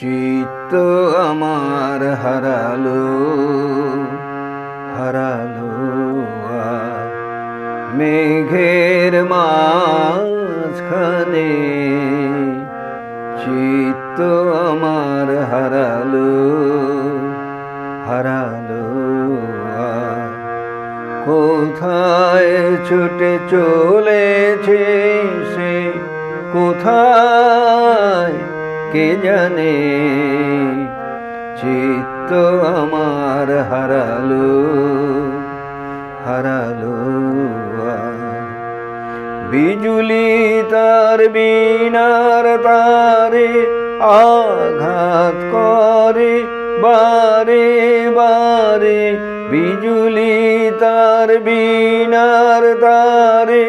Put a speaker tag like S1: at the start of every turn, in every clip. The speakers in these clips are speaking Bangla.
S1: চিত্ত আমার হারালো হারালো মেঘের মাঝখানে। চিত্ত আমার হারালো হারালো কোথায় ছুটে চলেছে সে? কোথায় কে জানে? চিত্ত আমার হারালো হারালো বিজুলি তার বিনার তারে আঘাত করে, বারে বারে। বিজুলি তার বিনার তারে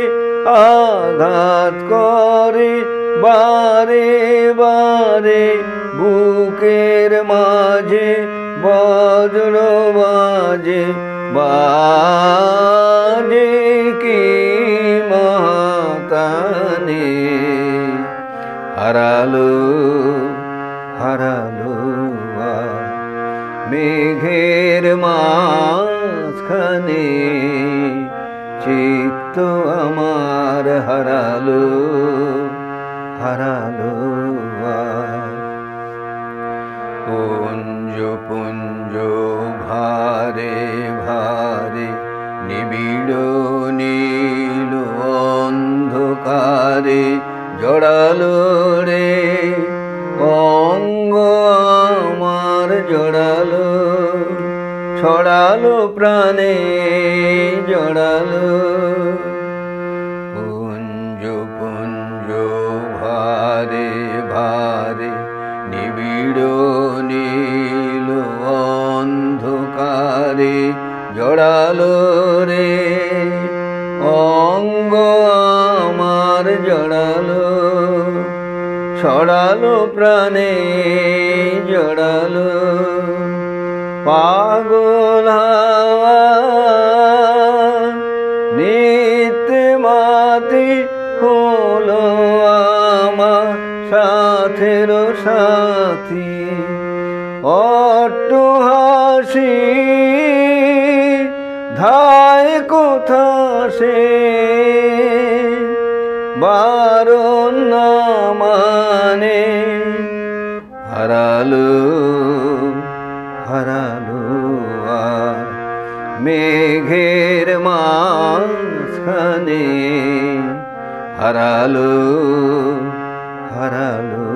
S1: আঘাত করে বারে বারে বুকের মাঝে বজ্র বাজে বাজে কি মাতানে হারালো হারালো মেঘের মাঝখানে, চিত্ত আমার হারালো। হারালো। পুঞ্জ পুঞ্জ, ভারে ভারে, নিবিড়, নীল, অন্ধকারে জড়ালো রে অঙ্গ আমার জড়ালো, ছড়ালো প্রাণে জড়ালো নিবিড় নীল অন্ধকারে জড়ালো রে। অঙ্গ আমার জড়ালো ছড়ালো প্রাণে জড়ালো। পাগল নিতে মাতি সাথের সাথী, অট্ট হাসি, ধায় কোথা সে? বারণ না মানে হারালো হারালো আজ মেঘের মাঝখানে, হারালো হারালো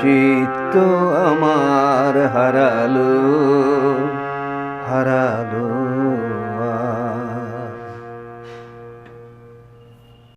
S1: চিত্ত আমার হারালো হারালো।